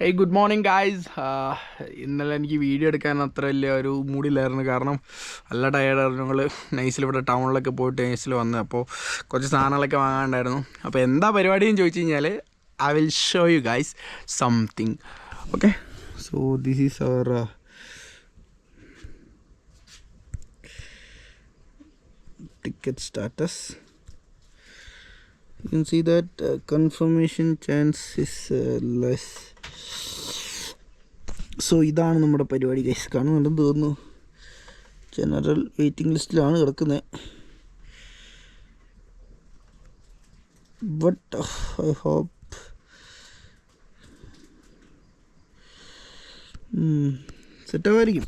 Hey good morning guys ഇന്നലെ എനിക്ക് video എടുക്കാൻ അത്ര വലിയ ഒരു മൂഡില്ലായിരുന്നു കാരണം നല്ല ടയർഡായിരുന്നു ഞങ്ങൾ നൈസിൽ ഇവിടെ ടൗണിലൊക്കെ പോയിട്ട് നൈസിൽ വന്ന് അപ്പോൾ കുറച്ച് സാധനങ്ങളൊക്കെ വാങ്ങാണ്ടായിരുന്നു അപ്പോൾ എന്താ പരിപാടിയെന്ന് ചോദിച്ചു കഴിഞ്ഞാൽ I will show you guys something okay so this is our ticket status that uh, confirmation chance is uh, less. So ഇതാണ് നമ്മുടെ പരിപാടി ഗൈസ് കാണുന്നുണ്ടെന്ന് തോന്നുന്നു. ജനറൽ വെയിറ്റിംഗ് ലിസ്റ്റിലാണ് കിടക്കുന്നത് ബട്ട് ഐ ഹോപ്പ് സെറ്റാവായിരിക്കും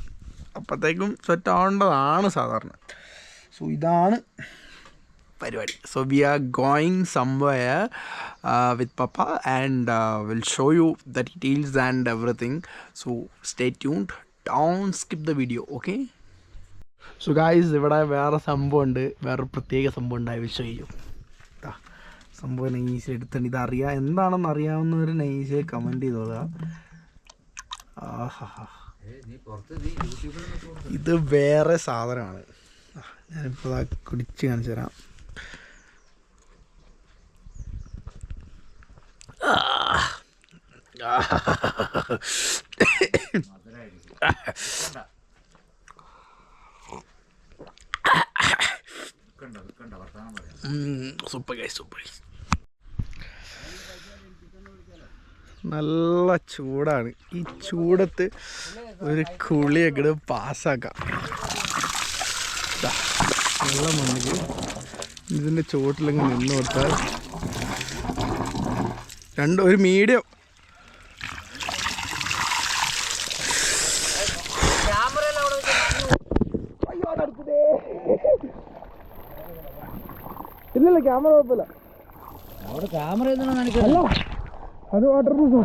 അപ്പോഴത്തേക്കും സെറ്റ് ആവേണ്ടതാണ് സാധാരണ. സോ ഇതാണ് പരിപാടി. So we are going somewhere with papa and will show you the details and everything so stay tuned don't skip the video okay so guys ഇവിടെ വേറെ സംഭവമുണ്ട്. വേറെ പ്രത്യേക സംഭവം ഉണ്ട് ഐ വിൽ ഷോ യു സംഭവം നൈസ് എടുത്തുണ്ട് ഇത് അറിയാം എന്താണെന്ന് അറിയാവുന്നവർ നൈസ് കമന്റ് ചെയ്തോളുക ആഹാ. ഇത് വേറെ സാധനമാണ്. ഞാനിപ്പോൾ കുടിച്ച് കാണിച്ചു തരാം സൂപ്പർ ഗൈസ് സൂപ്പർ ഗൈസ് നല്ല ചൂടാണ്. ഈ ചൂടത്ത് ഒരു കുളി എങ്ങോട്ട് പാസ്സാക്കാം. നല്ല മണ്ണിൽ ഇതിന്റെ ചുവട്ടിലങ്ങ് നിന്ന് കൊടുത്താൽ രണ്ട് ഒരു മീഡിയം ഇല്ലല്ല ക്യാമറ കുഴപ്പമില്ല. അവിടെ ക്യാമറ അത് വാട്ടർ പ്രൂഫ്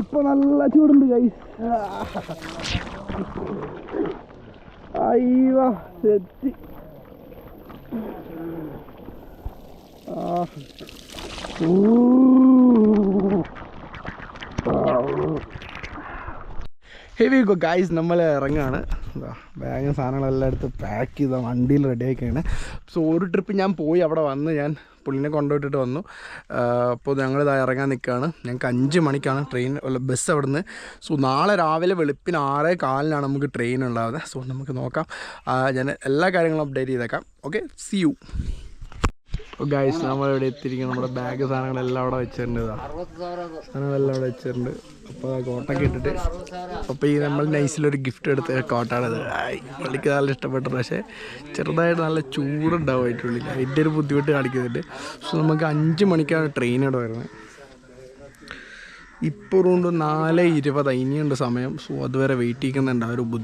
ഇപ്പൊ നല്ല ചൂടുണ്ട് ഗൈസ് അയ്യോ ഊ. ഹെവി ഗോ ഗൈസ് നമ്മൾ ഇറങ്ങാണ്. ബാഗും സാധനങ്ങളെല്ലാം എടുത്ത് പാക്ക് ചെയ്ത വണ്ടിയിൽ റെഡിയാക്കിയാണ് സോ ഒരു ട്രിപ്പ് ഞാൻ പോയി അവിടെ വന്ന് ഞാൻ പുള്ളിനെ കൊണ്ടുപോയിട്ടിട്ട് വന്നു. അപ്പോൾ ഞങ്ങൾ ഇതാ ഇറങ്ങാൻ നിൽക്കുകയാണ് ഞങ്ങൾക്ക് അഞ്ച് മണിക്കാണ് ട്രെയിൻ ബസ് അവിടെ നിന്ന് സോ നാളെ രാവിലെ വെളുപ്പിന് ആറേ കാലിനാണ് നമുക്ക് ട്രെയിൻ ഉണ്ടാവുന്നത്. സോ നമുക്ക് നോക്കാം. ഞാൻ എല്ലാ കാര്യങ്ങളും അപ്ഡേറ്റ് ചെയ്തേക്കാം. ഓക്കെ സി യു അപ്പോൾ ഗൈസ് നമ്മളിവിടെ എത്തിയിരിക്കണം നമ്മുടെ ബാഗ് സാധനങ്ങളെല്ലാം അവിടെ വെച്ചിട്ടുണ്ട് സാധനങ്ങളെല്ലാം അവിടെ വെച്ചിട്ടുണ്ട്. അപ്പോൾ ആ കോട്ടൊക്കെ ഇട്ടിട്ട്. അപ്പോൾ ഈ നമ്മൾ നൈസിലൊരു ഗിഫ്റ്റ് എടുത്ത കോട്ടാണ് പുള്ളിക്ക് നല്ല ഇഷ്ടപ്പെട്ടത് പക്ഷെ ചെറുതായിട്ട് നല്ല ചൂടുണ്ടാവുമായിട്ടുള്ളില്ല അതിന്റെ ഒരു ബുദ്ധിമുട്ട് കാണിക്കുന്നുണ്ട്. സോ നമുക്ക് അഞ്ച് മണിക്കാണ് ട്രെയിൻ ഇവിടെ വരുന്നത്. ഇപ്പോൾ ഉണ്ട് നാല് ഇരുപത്. ഇനിയുണ്ട് സമയം. സോ അതുവരെ വെയിറ്റ് ചെയ്യുന്നുണ്ട്. ആ ഒരു ബുദ്ധി